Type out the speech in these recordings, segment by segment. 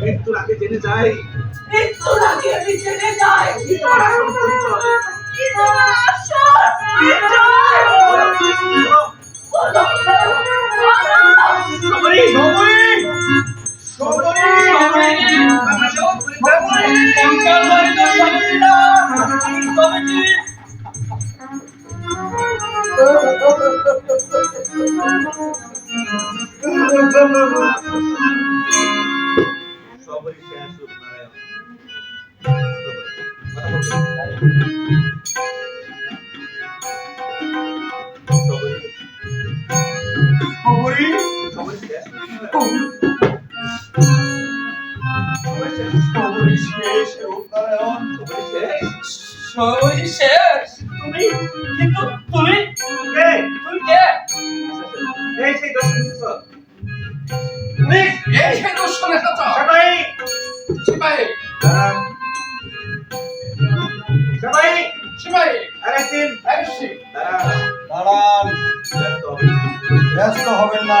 মৃত্যুর আগে জেনে যাই মৃত্যুর আগে আমি জেনে যাই কি তোমার কি তোমার সবরি শেষ নারায়ণ। তুমি কিন্তু তুমি কে তুমি কে এই সেই ব্যস্ত হবেন না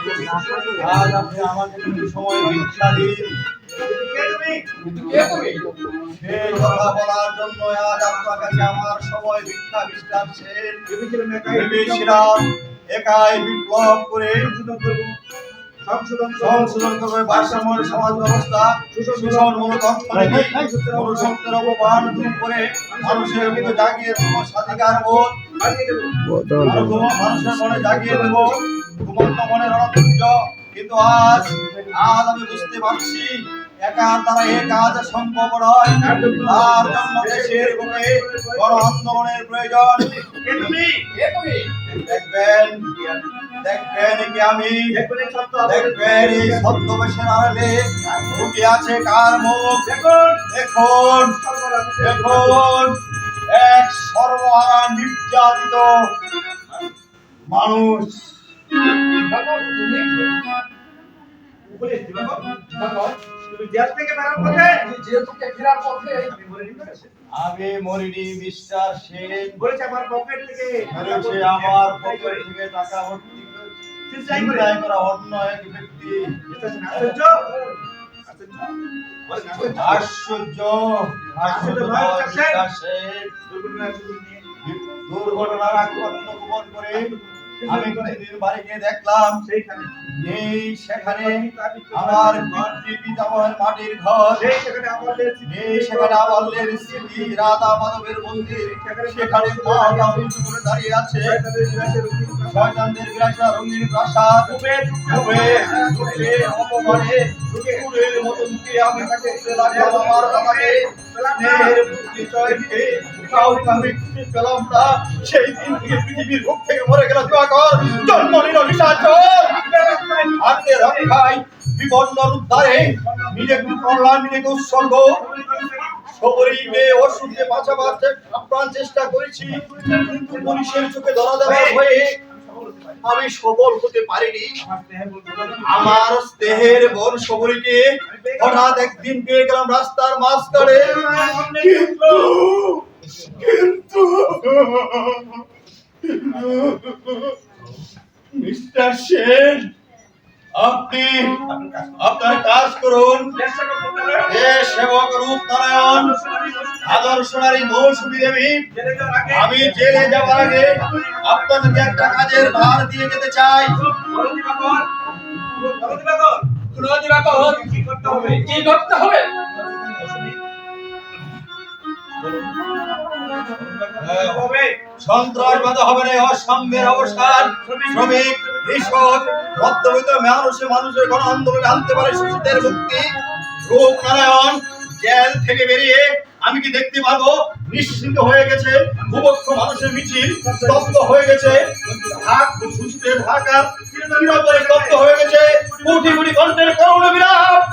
আজ আপনি আমাকে কিছু সময় ভিক্ষা দিন। কে তুমি? কিন্তু কে তুমি? সেই কথা বলার জন্য আজ আপনার কাছে আমার সময় ভিক্ষা মিস্টার ভেবেছিলাম একাই বিপ্লব করে সংশোধন সংশোধন করবে ভারসাম্য সমাজ ব্যবস্থা। সুশাসনমূলক অর্থনীতি মনুষ্যত্বের অপমান দূর করে মানুষের মধ্যে জাগিয়ে দেবো। স্বাধিকার বোধ। মানুষের মনে জাগিয়ে দেব। ঘুমন্ত মনের কিন্তু আজ আজ আমি বুঝতে পারছি একা তারা এ কাজ সম্ভব নয়। তার জন্য দেশের বুকে গণ আন্দোলনের প্রয়োজন। দেখবেন দেখবেন কি আমি। দেখবেন এই ছদ্মবেশের আড়ালে লুকিয়ে আছে কার মুখ। দেখুন। দেখুন দেখুন এক সর্বহারা নির্যাতিত মানুষ। আমি মরিনি সেন বলেছে আমার পকেট থেকে বলেছে আমার পকেট থেকে টাকা ভর্তি চিন্তাই করে অন্য এক ব্যক্তি আশ্চর্য আশ্চর্য দুর্ঘটনার সুযোগ নিয়ে দুর্ঘটনার আত্মগোপন করে আমি কিছুদিন বাড়ি গিয়ে দেখলাম সেইখানে এই সেখানে আমার পিতৃ পিতামহের মাটির ঘর। সেখানে আমাদের এই সেখানে আবাল্যের স্মৃতি রাধা মাধবের মন্দির। সেখানে উঁচু করে দাঁড়িয়ে আছে। শয়তানদের রঙিন প্রাসাদ। ডুবে ডুবে ডুবে অপমানে কুকুরের মতো আমি তাকে লাগলাম আমার সেই দিন থেকে পৃথিবীর বুক থেকে মরে গেল দিবাকর জন্ম নিল নিশাচর। বিপন্ন উদ্ধারে করলাম নিজেকে উৎসর্গ। চেষ্টা করেছি আমি সবল হতে পারিনি। আমার স্নেহের হঠাৎ একদিন পেয়ে গেলাম রাস্তার মাঝখানে। মিস্টার সেন আপনি আপনার কাজ করুন। সেবক রূপ নারায়ণ আদর্শ নারী মৌসুমী দেবী আমি জেলে যাওয়ার আগে আপনাদেরকে একটা কাজের ভার দিয়ে যেতে চাই। কি করতে হবে? কি করতে হবে হবে সন্ত্রাসবাদ হবে না অসাম্যের অবসান শ্রমিক, কৃষক, মধ্যবিত্ত মানুষে মানুষের গণ আন্দোলনে আনতে পারে, শিশুদের মুক্তি। রূপ নারায়ণ জেল থেকে বেরিয়ে আমি কি দেখতে পাবো? নিশ্চিন্ত হয়ে গেছে ভূবক্ষ মানুষের মিছিল স্তব্ধ হয়ে গেছে। ঢাক, সুস্থের চিরতরে স্তব্ধ হয়ে গেছে। কোটি কোটি কণ্ঠের করুণ বিরাট।